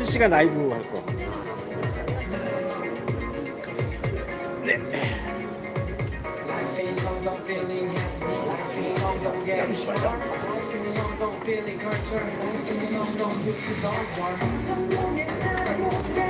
실시간 라이브 할 거. Life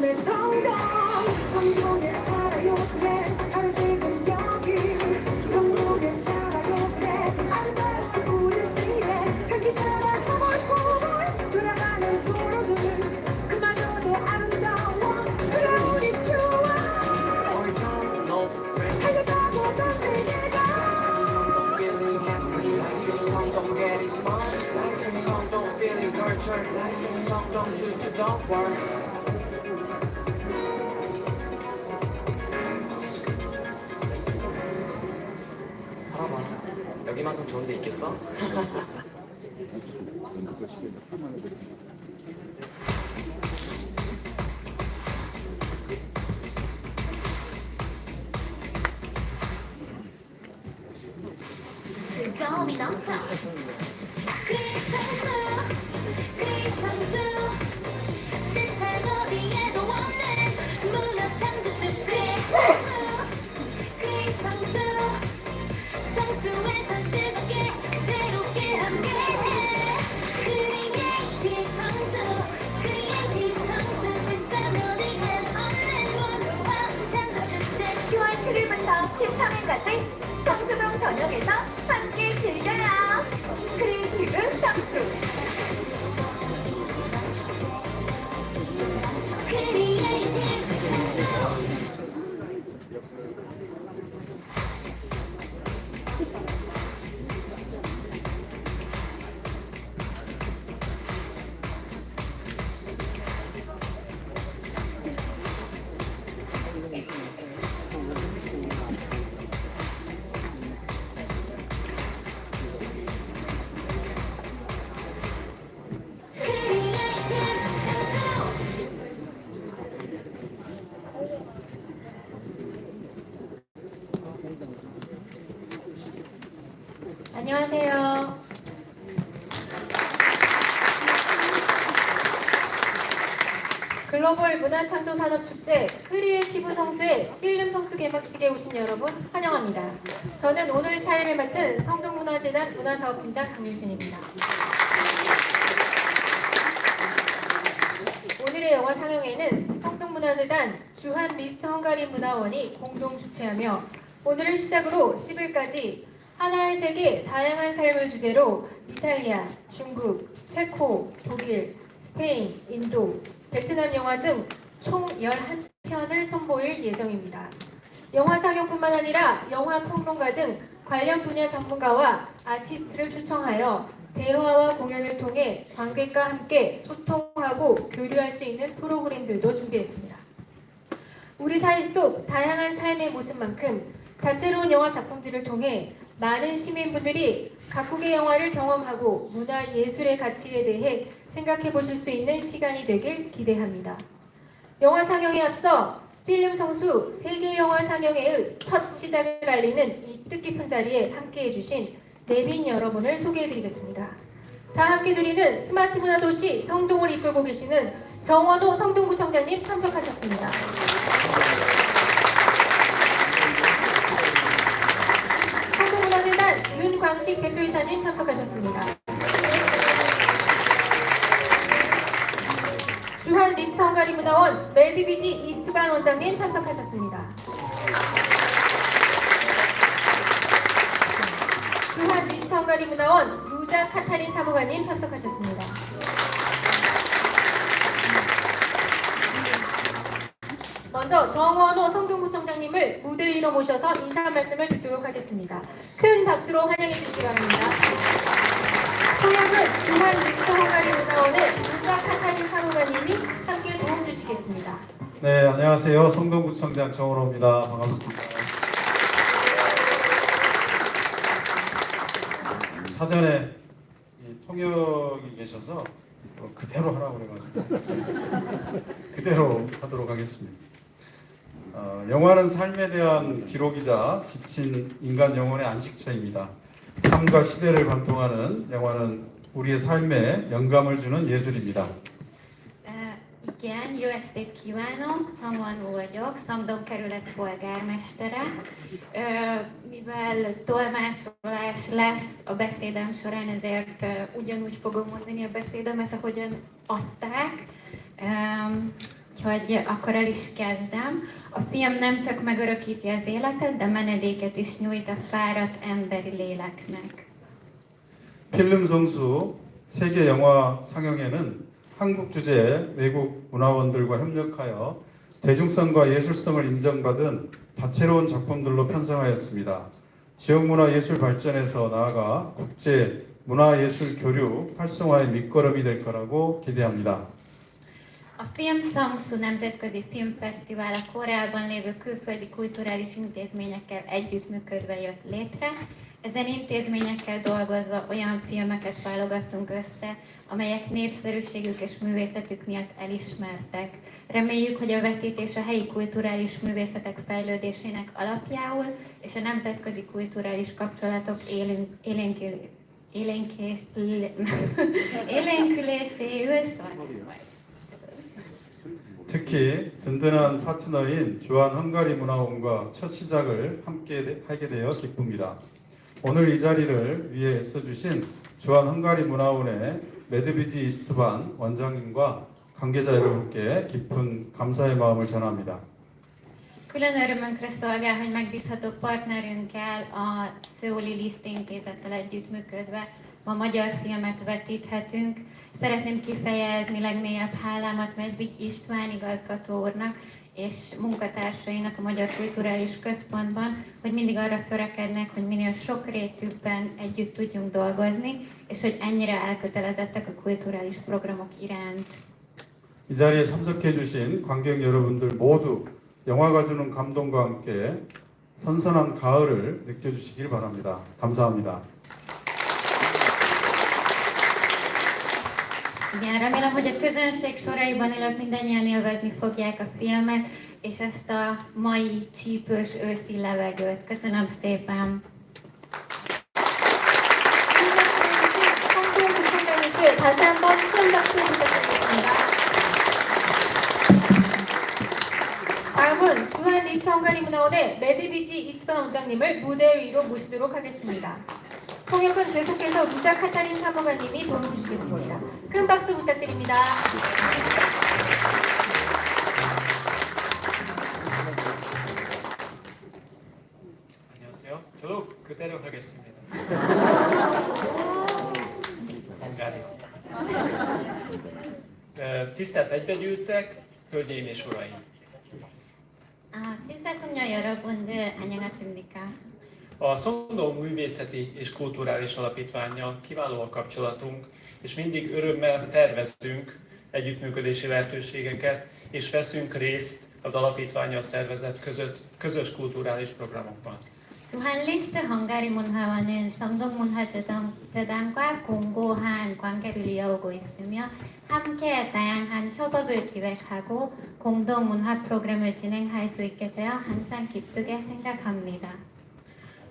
꿈의 성공 성공에 살아요 그래 여기 성공에 살아요 그래 아름다운 우리 미래 생기 따라 허물허물 돌아가는 도로들 그마저도 아름다워 그래 우리 좋아 don't 달려가고 전 세계가. Life. Life is all about feeling culture. Life is all about to to the work. 여기만큼 좋은 데 있겠어? 안녕하세요. 글로벌 문화창조산업축제 크리에이티브 성수의 필름 성수 개막식에 오신 여러분 환영합니다. 저는 오늘 사회를 맡은 성동문화재단 문화사업팀장 강유진입니다. 오늘의 영화 상영회는 성동문화재단 주한 리스트 헝가리 문화원이 공동 주최하며 오늘을 시작으로 10일까지 하나의 세계 다양한 삶을 주제로 이탈리아, 중국, 체코, 독일, 스페인, 인도, 베트남 영화 등 총 11편을 선보일 예정입니다. 영화 상영뿐만 아니라 영화 평론가 등 관련 분야 전문가와 아티스트를 초청하여 대화와 공연을 통해 관객과 함께 소통하고 교류할 수 있는 프로그램들도 준비했습니다. 우리 사회 속 다양한 삶의 모습만큼 다채로운 영화 작품들을 통해 많은 시민분들이 각국의 영화를 경험하고 문화 예술의 가치에 대해 생각해 보실 수 있는 시간이 되길 기대합니다. 영화 상영에 앞서 필름 성수 세계 영화 상영회의 첫 시작을 알리는 이 뜻깊은 자리에 함께 해 주신 내빈 여러분을 소개해 드리겠습니다. 다 함께 누리는 스마트 문화 도시 성동을 이끌고 계시는 정원호 성동구청장님 참석하셨습니다. 윤광식 대표이사님 참석하셨습니다. 주한 리스트 헝가리 문화원 멜디비지 이스트반 원장님 참석하셨습니다. 주한 리스트 헝가리 문화원 루자 카타린 사무관님 참석하셨습니다. 먼저 정원호 성동구청장님을 무대 위로 모셔서 인사 말씀을 듣도록 하겠습니다. 큰 박수로 환영해 주시기 바랍니다. 통역은 중앙 미스터 헝가리 문화원의 문자 카타린 사무관님이 함께 도움 주시겠습니다. 네, 안녕하세요. 성동구청장 정원호입니다. 반갑습니다. 사전에 이 통역이 계셔서 어, 그대로 하라고 그래가지고 그대로 하도록 하겠습니다. 어, 영화는 삶에 대한 기록이자 지친 인간 영혼의 안식처입니다. 삶과 시대를 관통하는 영화는 우리의 삶에 영감을 주는 예술입니다. Estét kívánok! Csomon vagyok, Szangdom kerület polgármestere. Ö, Mivel tolmácsolás lesz a beszédem során, ezért ugyanúgy fogom mondani a beszédemet, ahogyan adták. Ö, Úgyhogy akkor el is kezdem. A film nem csak megörökíti az életet, de menedéket is nyújt a fáradt emberi léleknek. 필름 성수 세계 영화 상영회는 한국 주제의 외국 문화원들과 협력하여 대중성과 예술성을 인정받은 다채로운 작품들로 편성하였습니다. 지역 문화 예술 발전에서 나아가 국제 문화 예술 교류 활성화의 밑거름이 될 거라고 기대합니다. A Film Sangsu Nemzetközi Filmfesztivál a korábban lévő külföldi kulturális intézményekkel együttműködve jött létre. Ezen intézményekkel dolgozva olyan filmeket válogattunk össze, amelyek népszerűségük és művészetük miatt elismertek. Reméljük, hogy a vetítés a helyi kulturális művészetek fejlődésének alapjául és a nemzetközi kulturális kapcsolatok élénk, élénkül, élénkés, élénküléséül szolgál. 특히 든든한 파트너인 주한 헝가리 문화원과 첫 시작을 함께 하게 되어 기쁩니다. 오늘 이 자리를 위해 애써주신 주한 헝가리 문화원의 메드비지 이스트반 원장님과 관계자 여러분께 깊은 감사의 마음을 전합니다. Külön örömünkre szolgál, hogy megbízható partnerünkkel, a Szöuli Liszt Intézettel együttműködve ma magyar filmet vetíthetünk. Szeretném kifejezni legmélyebb hálámat Medvigy István igazgató úrnak és munkatársainak a Magyar Kulturális Központban, hogy mindig arra törekednek, hogy minél sokrétűbben együtt tudjunk dolgozni, és hogy ennyire elkötelezettek a kulturális programok iránt. 이 자리에 참석해 주신 관객 여러분들 모두 영화가 주는 감동과 함께 선선한 가을을 느껴주시길 바랍니다. 감사합니다. Igen, remélem, hogy a közönség soraiban ülők mindannyian élvezni fogják a filmet, és ezt a mai csípős őszi levegőt. Köszönöm szépen! 성동구청장님께 다시 한번 큰 박수 부탁드리겠습니다. 다음은 중앙 리스트 헝가리 문화원의 메드비지 이스트반 원장님을 무대 위로 모시도록 하겠습니다. 통역은 계속해서 루자 카타린 사무관님이 도와주시겠습니다. 큰 박수 부탁드립니다. 안녕하세요. 저도 그대로 하겠습니다. Hongári. Ö, Tisztelt egybegyűltek, hölgyeim és uraim! 아, 신사숙녀 여러분들 안녕하십니까? A Szondó Művészeti és Kulturális Alapítvánnyal kiváló a kapcsolatunk, és mindig örömmel tervezünk együttműködési lehetőségeket, és veszünk részt az alapítványal szervezett között, közös kulturális programokban. 주한 리스트 헝가리 문화원은 성동 문화재단과 공고한 관계를 이어오고 있으며 함께 다양한 협업을 기획하고 공동 문화 프로그램을 진행할 수 있게 되어 항상 기쁘게 생각합니다.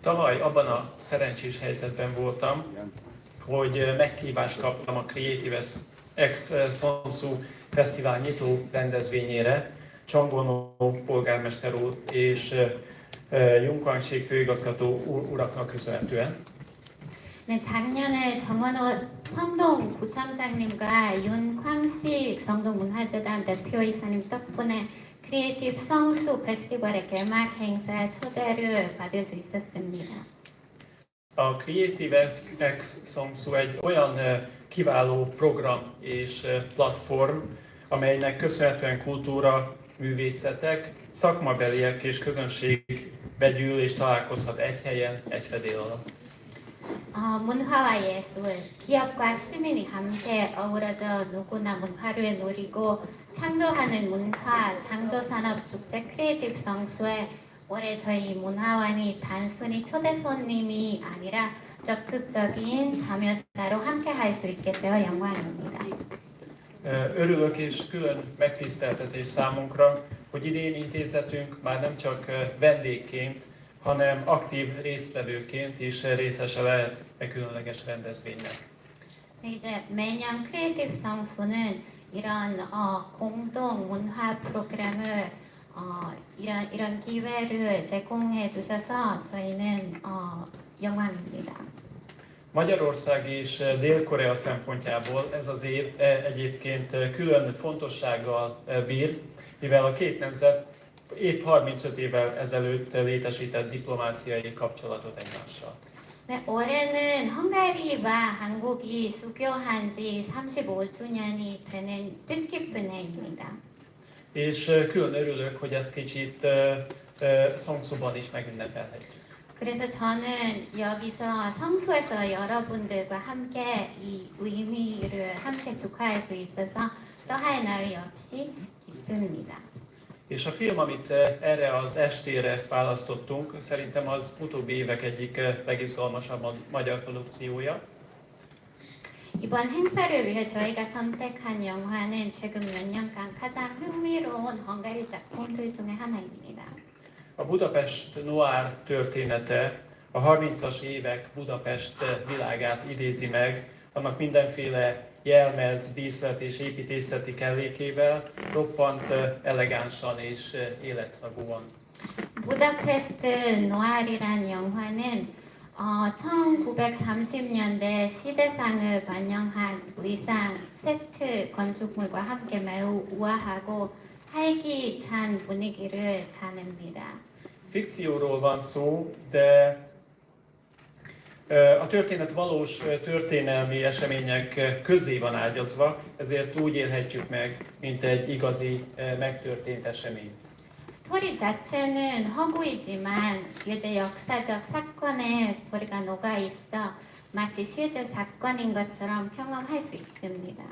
Tavaly abban a szerencsés helyzetben voltam, hogy meghívást kaptam a Creative X Sonsu Fesztivál nyitó rendezvényére, Csangonó polgármester úr és Junkanség főigazgató úr- uraknak köszönhetően. 네, 작년에 정원호 성동 구청장님과 윤광식 성동문화재단 대표이사님 덕분에 크리에이티브 성수 페스티벌의 개막 행사 초대를 받을 수 있었습니다. A Creative X Sonsu egy olyan eh, kiváló program és eh, platform, amelynek köszönhetően kultúra, művészetek, szakmabeliek és közönség begyűl és találkozhat egy helyen, egy fedél alatt. 어, 문화와 예술, 기업과 시민이 함께 어우러져 누구나 문화를 누리고 창조하는 문화, 창조산업축제 크리에이티브 성수에 올해 저희 문화원이 단순히 초대 손님이 아니라 적극적인 참여자로 함께 할 수 있게 되어 영광입니다. Örülök és külön megtiszteltetés számunkra, hogy idén intézetünk már nem csak vendégként, hanem aktív résztvevőként is részese lehet e különleges rendezvénynek. 네, 이제 매년 크리에이티브 성수는 이런 어, 공동 문화 프로그램을 어, 이런 이런 기회를 제공해 주셔서 저희는 어, 영광입니다. Magyarország és Dél-Korea szempontjából ez az év eh, egyébként külön fontossággal eh, bír, mivel a két nemzet épp 35 évvel ezelőtt létesített diplomáciai kapcsolatot egymással. 네, 올해는 헝가리와 한국이 수교한 지 35주년이 되는 뜻깊은 해입니다. És eh, külön örülök, hogy ezt kicsit eh, eh, Szongszóban is megünnepelhetjük. 그래서 저는 여기서 성수에서 여러분들과 함께 이 의미를 함께 축하할 수 있어서 더할 나위 없이 기쁩니다. És a film, amit eh, erre az estére választottunk, szerintem az utóbbi évek egyik eh, legizgalmasabb ma- magyar produkciója. 이번 행사를 위해 저희가 선택한 영화는 최근 몇 년간 가장 흥미로운 헝가리 작품들 중에 하나입니다. A Budapest Noir története a 30-as évek Budapest világát idézi meg, annak mindenféle jelmez, díszlet és építészeti kellékével, roppant eh, elegánsan és eh, életszagúan. 부다페스트 노알이란 영화는 어, 1930년대 시대상을 반영한 의상, 세트 건축물과 함께 매우 우아하고 활기찬 분위기를 자냅니다. Fikcióról van szó, de eh, a történet valós eh, történelmi események eh, közé van ágyazva, ezért úgy élhetjük meg, mint egy igazi eh, megtörtént esemény. 스토리 자체는 허구이지만 실제 역사적 사건의 스토리가 녹아 있어 마치 실제 사건인 것처럼 경험할 수 있습니다.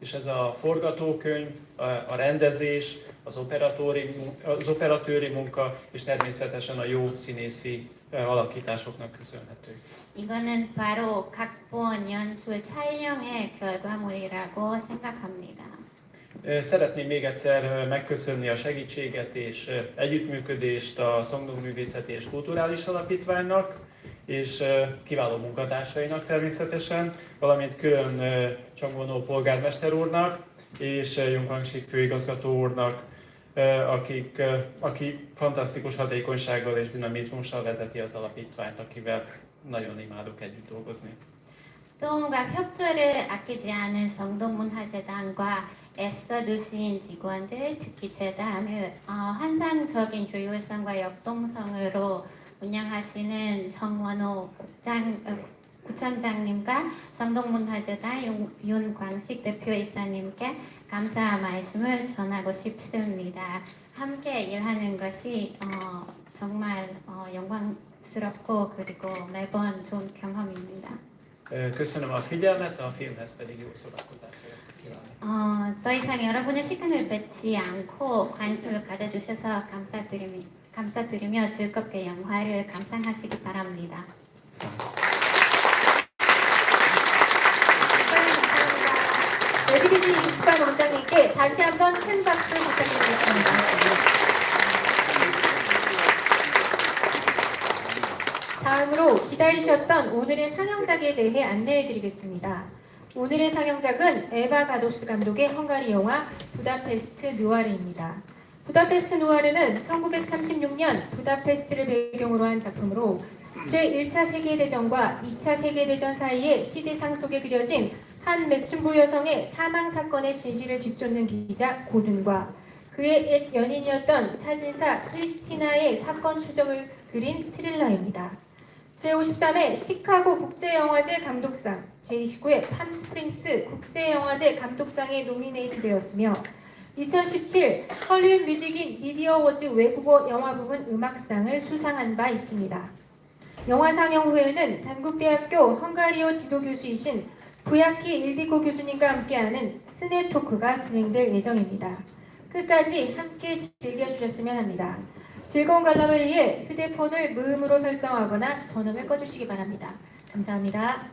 És ez a forgatókönyv, a a rendezés, az, operatóri, mun- az operatőri munka, és természetesen a jó színészi eh, alakításoknak köszönhető. 이거는 바로 각본, 연출, 촬영의 결과물이라고 생각합니다. Eh, Szeretném még egyszer eh, megköszönni a segítséget és eh, együttműködést a Szongdong Művészeti és Kulturális Alapítványnak, és eh, kiváló munkatársainak természetesen, valamint külön eh, Csongvonó polgármester úrnak és eh, Junghangsik főigazgató úrnak, eh, akik, eh, aki fantasztikus hatékonysággal és dinamizmussal vezeti az alapítványt, akivel nagyon imádok együtt dolgozni. 똥과 협조를 아끼지 않은 성동문화재단과 애써주신 직원들, 특히 재단을 어, 환상적인 효율성과 역동성으로 운영하시는 정원호 국장, 어, 구청장님과 성동문화재단 윤- 윤광식 대표이사님께 감사 말씀을 전하고 싶습니다. 함께 일하는 것이 어, 정말 어, 영광스럽고 그리고 매번 좋은 경험입니다. Köszönöm a figyelmet, a filmhez pedig jó szórakozást szeretnék kívánni. 어, 더 이상 여러분의 시간을 뺏지 않고 관심을 가져주셔서 감사드리며, 감사드리며 즐겁게 영화를 감상하시기 바랍니다. 레디비지 이스반 원장님께 다시 한번 큰 박수 부탁드리겠습니다. 다음으로 기다리셨던 오늘의 상영작에 대해 안내해 드리겠습니다. 오늘의 상영작은 에바 가도스 감독의 헝가리 영화 부다페스트 누아르입니다. 부다페스트 누아르는 1936년 부다페스트를 배경으로 한 작품으로 제1차 세계대전과 2차 세계대전 사이의 시대상 속에 그려진 한 매춘부 여성의 사망 사건의 진실을 뒤쫓는 기자 고든과 그의 옛 연인이었던 사진사 크리스티나의 사건 추적을 그린 스릴러입니다. 제53회 시카고 국제영화제 감독상, 제29회 팜스프링스 국제영화제 감독상에 노미네이트 되었으며 2017 헐리우드 뮤직인 미디어 어워즈 외국어 영화 부문 음악상을 수상한 바 있습니다. 영화 상영 후에는 단국대학교 헝가리어 지도교수이신 부야키 일디코 교수님과 함께하는 스냅 토크가 진행될 예정입니다. 끝까지 함께 즐겨주셨으면 합니다. 즐거운 관람을 위해 휴대폰을 무음으로 설정하거나 전원을 꺼주시기 바랍니다. 감사합니다.